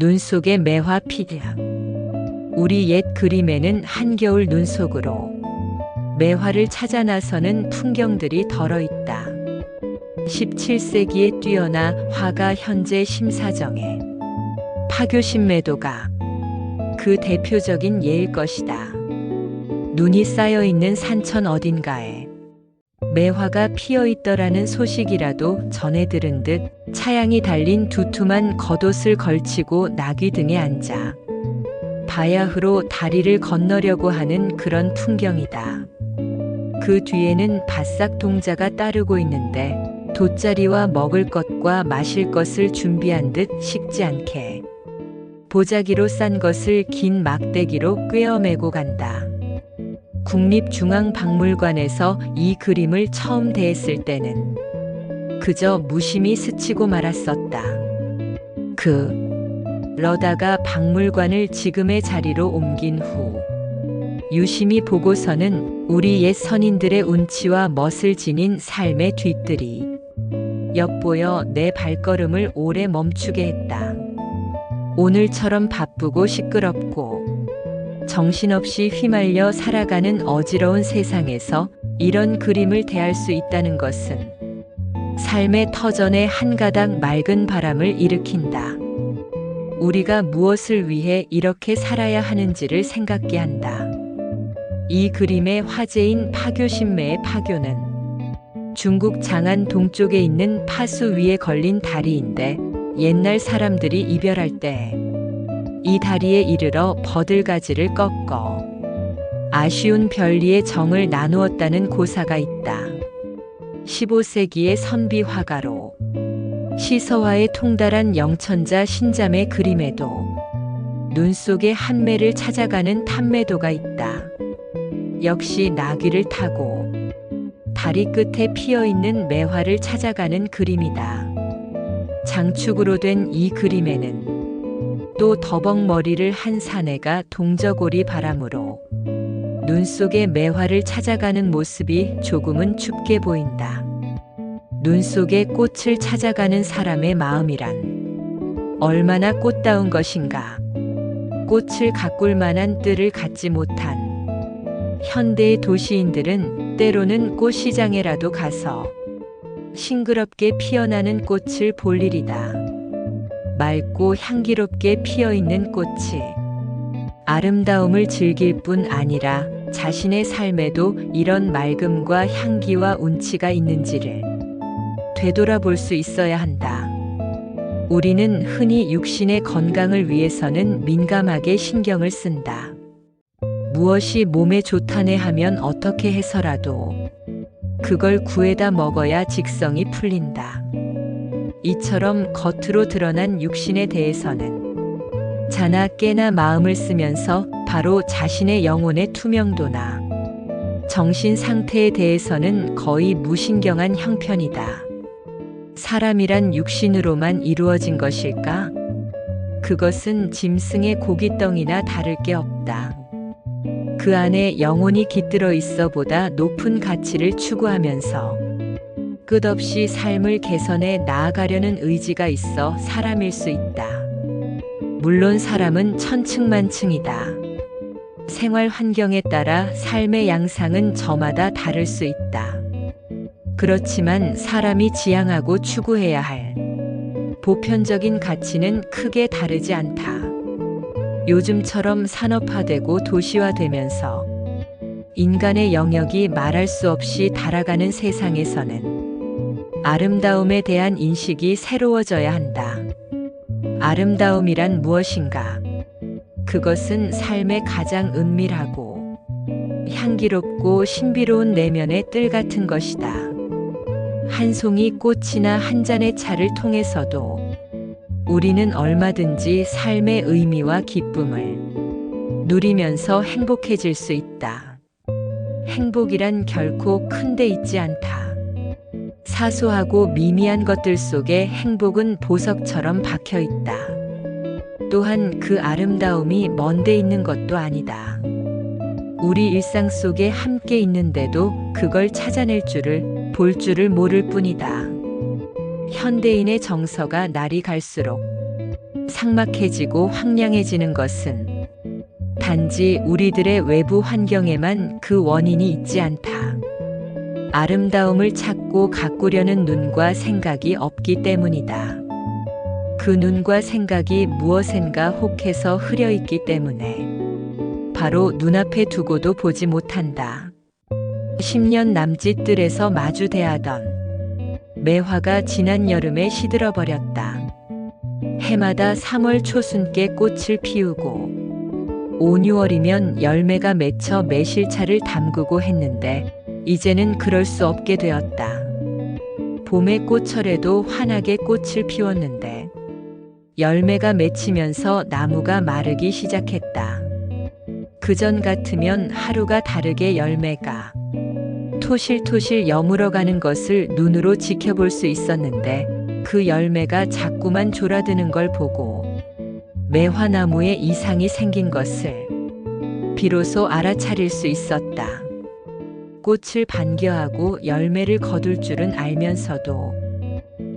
눈 속의 매화 피디야. 우리 옛 그림에는 한겨울 눈 속으로 매화를 찾아 나서는 풍경들이 덜어 있다. 17세기에 뛰어나 화가 현재 심사정에 파교신매도가 그 대표적인 예일 것이다. 눈이 쌓여 있는 산천 어딘가에 매화가 피어 있더라는 소식이라도 전해 들은 듯 차양이 달린 두툼한 겉옷을 걸치고 나귀 등에 앉아 바야흐로 다리를 건너려고 하는 그런 풍경이다. 그 뒤에는 바싹 동자가 따르고 있는데 돗자리와 먹을 것과 마실 것을 준비한 듯 식지 않게 보자기로 싼 것을 긴 막대기로 꿰어매고 간다. 국립중앙박물관에서 이 그림을 처음 대했을 때는 그저 무심히 스치고 말았었다. 그 러다가 박물관을 지금의 자리로 옮긴 후 유심히 보고서는 우리 옛 선인들의 운치와 멋을 지닌 삶의 뒤뜰이 엿보여 내 발걸음을 오래 멈추게 했다. 오늘처럼 바쁘고 시끄럽고 정신없이 휘말려 살아가는 어지러운 세상에서 이런 그림을 대할 수 있다는 것은 삶의 터전에 한 가닥 맑은 바람을 일으킨다. 우리가 무엇을 위해 이렇게 살아야 하는지를 생각게 한다. 이 그림의 화제인 파교신매의 파교는 중국 장안 동쪽에 있는 파수 위에 걸린 다리인데 옛날 사람들이 이별할 때 이 다리에 이르러 버들가지를 꺾어 아쉬운 별리의 정을 나누었다는 고사가 있다. 15세기의 선비 화가로 시서와의 통달한 영천자 신잠의 그림에도 눈 속의 한매를 찾아가는 탐매도가 있다. 역시 나귀를 타고 다리 끝에 피어 있는 매화를 찾아가는 그림이다. 장축으로 된 이 그림에는 또 더벅머리를 한 사내가 동저고리 바람으로 눈 속의 매화를 찾아가는 모습이 조금은 춥게 보인다. 눈 속의 꽃을 찾아가는 사람의 마음이란 얼마나 꽃다운 것인가. 꽃을 가꿀 만한 뜰을 갖지 못한 현대의 도시인들은 때로는 꽃시장에라도 가서 싱그럽게 피어나는 꽃을 볼 일이다. 맑고 향기롭게 피어 있는 꽃이 아름다움을 즐길 뿐 아니라 자신의 삶에도 이런 맑음과 향기와 운치가 있는지를 되돌아볼 수 있어야 한다. 우리는 흔히 육신의 건강을 위해서는 민감하게 신경을 쓴다. 무엇이 몸에 좋다네 하면 어떻게 해서라도 그걸 구해다 먹어야 직성이 풀린다. 이처럼 겉으로 드러난 육신에 대해서는 자나 깨나 마음을 쓰면서 바로 자신의 영혼의 투명도나 정신 상태에 대해서는 거의 무신경한 형편이다. 사람이란 육신으로만 이루어진 것일까? 그것은 짐승의 고깃덩이나 다를 게 없다. 그 안에 영혼이 깃들어 있어 보다 높은 가치를 추구하면서 끝없이 삶을 개선해 나아가려는 의지가 있어 사람일 수 있다. 물론 사람은 천층만층이다. 생활 환경에 따라 삶의 양상은 저마다 다를 수 있다. 그렇지만 사람이 지향하고 추구해야 할 보편적인 가치는 크게 다르지 않다. 요즘처럼 산업화되고 도시화되면서 인간의 영역이 말할 수 없이 달아가는 세상에서는 아름다움에 대한 인식이 새로워져야 한다. 아름다움이란 무엇인가? 그것은 삶의 가장 은밀하고 향기롭고 신비로운 내면의 뜰 같은 것이다. 한 송이 꽃이나 한 잔의 차를 통해서도 우리는 얼마든지 삶의 의미와 기쁨을 누리면서 행복해질 수 있다. 행복이란 결코 큰데 있지 않다. 사소하고 미미한 것들 속에 행복은 보석처럼 박혀 있다. 또한 그 아름다움이 먼데 있는 것도 아니다. 우리 일상 속에 함께 있는데도 그걸 찾아낼 줄을, 볼 줄을 모를 뿐이다. 현대인의 정서가 날이 갈수록 상막해지고 황량해지는 것은 단지 우리들의 외부 환경에만 그 원인이 있지 않다. 아름다움을 찾고 가꾸려는 눈과 생각이 없기 때문이다. 그 눈과 생각이 무엇인가 혹해서 흐려 있기 때문에 바로 눈앞에 두고도 보지 못한다. 10년 남짓들에서 마주 대하던 매화가 지난 여름에 시들어 버렸다. 해마다 3월 초순께 꽃을 피우고 5, 6월이면 열매가 맺혀 매실차를 담그고 했는데 이제는 그럴 수 없게 되었다. 봄의 꽃철에도 환하게 꽃을 피웠는데 열매가 맺히면서 나무가 마르기 시작했다. 그전 같으면 하루가 다르게 열매가 토실토실 여물어가는 것을 눈으로 지켜볼 수 있었는데 그 열매가 자꾸만 졸아드는 걸 보고 매화나무에 이상이 생긴 것을 비로소 알아차릴 수 있었다. 꽃을 반겨하고 열매를 거둘 줄은 알면서도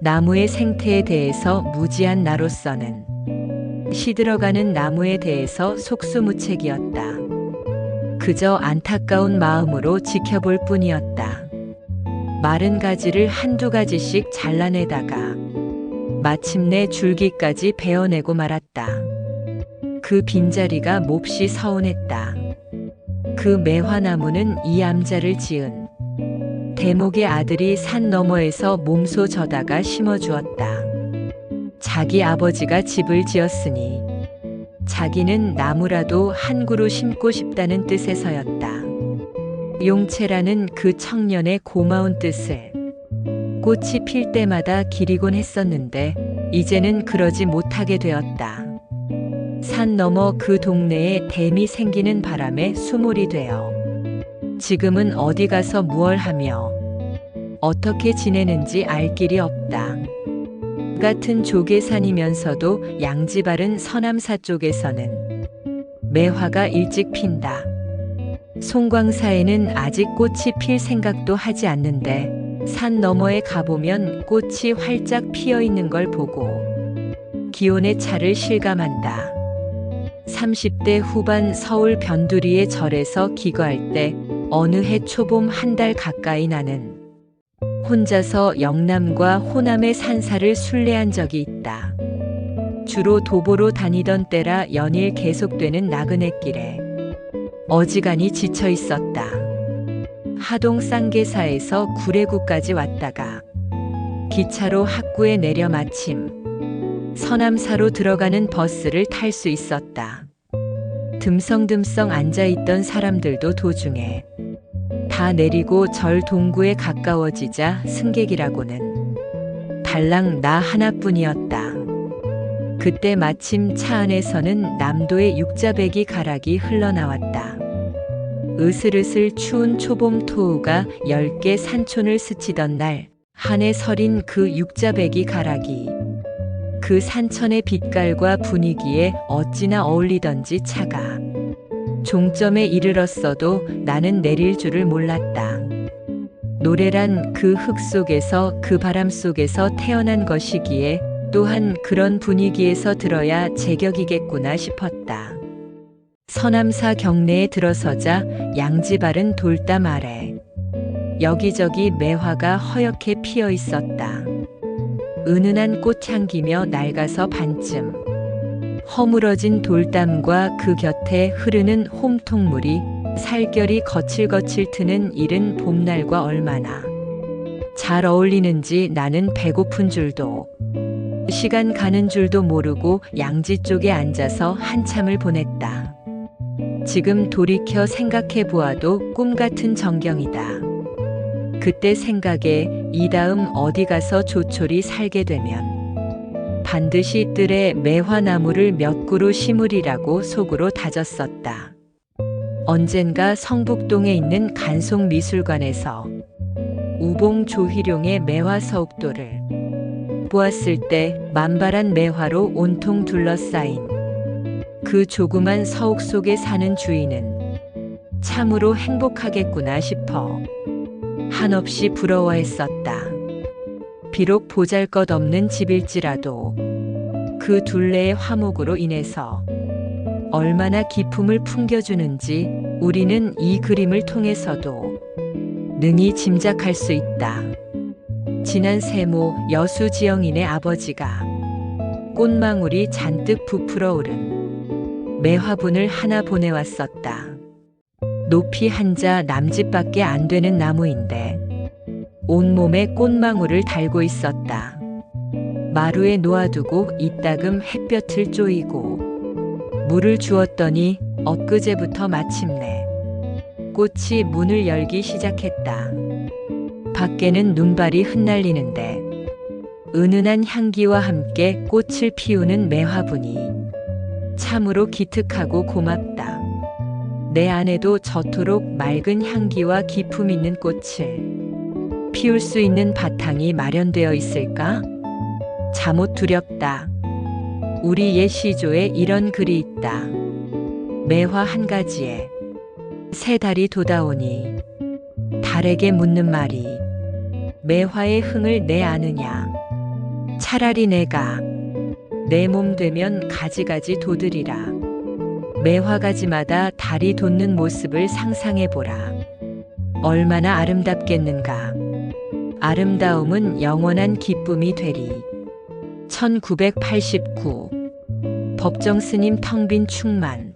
나무의 생태에 대해서 무지한 나로서는 시들어가는 나무에 대해서 속수무책이었다. 그저 안타까운 마음으로 지켜볼 뿐이었다. 마른 가지를 한두 가지씩 잘라내다가 마침내 줄기까지 베어내고 말았다. 그 빈자리가 몹시 서운했다. 그 매화나무는 이 암자를 지은 대목의 아들이 산 너머에서 몸소 져다가 심어주었다. 자기 아버지가 집을 지었으니 자기는 나무라도 한 그루 심고 싶다는 뜻에서였다. 용채라는 그 청년의 고마운 뜻을 꽃이 필 때마다 기리곤 했었는데 이제는 그러지 못하게 되었다. 산 너머 그 동네에 댐이 생기는 바람에 수몰이 되어 지금은 어디 가서 무얼 하며 어떻게 지내는지 알 길이 없다. 같은 조계산이면서도 양지 바른 서남사 쪽에서는 매화가 일찍 핀다. 송광사에는 아직 꽃이 필 생각도 하지 않는데 산 너머에 가보면 꽃이 활짝 피어 있는 걸 보고 기온의 차를 실감한다. 30대 후반 서울 변두리의 절에서 기거할 때 어느 해 초봄 한 달 가까이 나는 혼자서 영남과 호남의 산사를 순례한 적이 있다. 주로 도보로 다니던 때라 연일 계속되는 나그네길에 어지간히 지쳐 있었다. 하동 쌍계사에서 구례구까지 왔다가 기차로 학구에 내려 마침 서남사로 들어가는 버스를 탈 수 있었다. 듬성듬성 앉아있던 사람들도 도중에 다 내리고 절 동구에 가까워지자 승객이라고는 달랑 나 하나뿐이었다. 그때 마침 차 안에서는 남도의 육자배기 가락이 흘러나왔다. 으슬으슬 추운 초봄 토우가 열 개 산촌을 스치던 날, 한해 서린 그 육자배기 가락이 그 산천의 빛깔과 분위기에 어찌나 어울리던지 차가 종점에 이르렀어도 나는 내릴 줄을 몰랐다. 노래란 그 흙 속에서 그 바람 속에서 태어난 것이기에 또한 그런 분위기에서 들어야 제격이겠구나 싶었다. 서남사 경내에 들어서자 양지 바른 돌담 아래 여기저기 매화가 허옇게 피어 있었다. 은은한 꽃향기며 낡아서 반쯤 허물어진 돌담과 그 곁에 흐르는 홈통물이 살결이 거칠거칠 트는 이른 봄날과 얼마나 잘 어울리는지 나는 배고픈 줄도 시간 가는 줄도 모르고 양지 쪽에 앉아서 한참을 보냈다. 지금 돌이켜 생각해 보아도 꿈 같은 정경이다. 그때 생각에 이 다음 어디 가서 조촐히 살게 되면 반드시 뜰에 매화나무를 몇 그루 심으리라고 속으로 다졌었다. 언젠가 성북동에 있는 간송미술관에서 우봉 조희룡의 매화 서욱도를 보았을 때 만발한 매화로 온통 둘러싸인 그 조그만 서욱 속에 사는 주인은 참으로 행복하겠구나 싶어 한없이 부러워했었다. 비록 보잘 것 없는 집일지라도 그 둘레의 화목으로 인해서 얼마나 기품을 풍겨주는지 우리는 이 그림을 통해서도 능히 짐작할 수 있다. 지난 세모 여수 지영인의 아버지가 꽃망울이 잔뜩 부풀어 오른 매화분을 하나 보내왔었다. 높이 한 자 남짓밖에 안 되는 나무인데 온몸에 꽃망울을 달고 있었다. 마루에 놓아두고 이따금 햇볕을 쪼이고 물을 주었더니 엊그제부터 마침내 꽃이 문을 열기 시작했다. 밖에는 눈발이 흩날리는데 은은한 향기와 함께 꽃을 피우는 매화분이 참으로 기특하고 고맙다. 내 안에도 저토록 맑은 향기와 기품 있는 꽃을 피울 수 있는 바탕이 마련되어 있을까? 잠옷 두렵다. 우리 옛 시조에 이런 글이 있다. 매화 한 가지에 새 달이 돋아오니 달에게 묻는 말이 매화의 흥을 내 아느냐. 차라리 내가 내 몸 되면 가지가지 돋으리라. 매화 가지마다 달이 돋는 모습을 상상해 보라. 얼마나 아름답겠는가. 아름다움은 영원한 기쁨이 되리. 1989 법정 스님 텅 빈 충만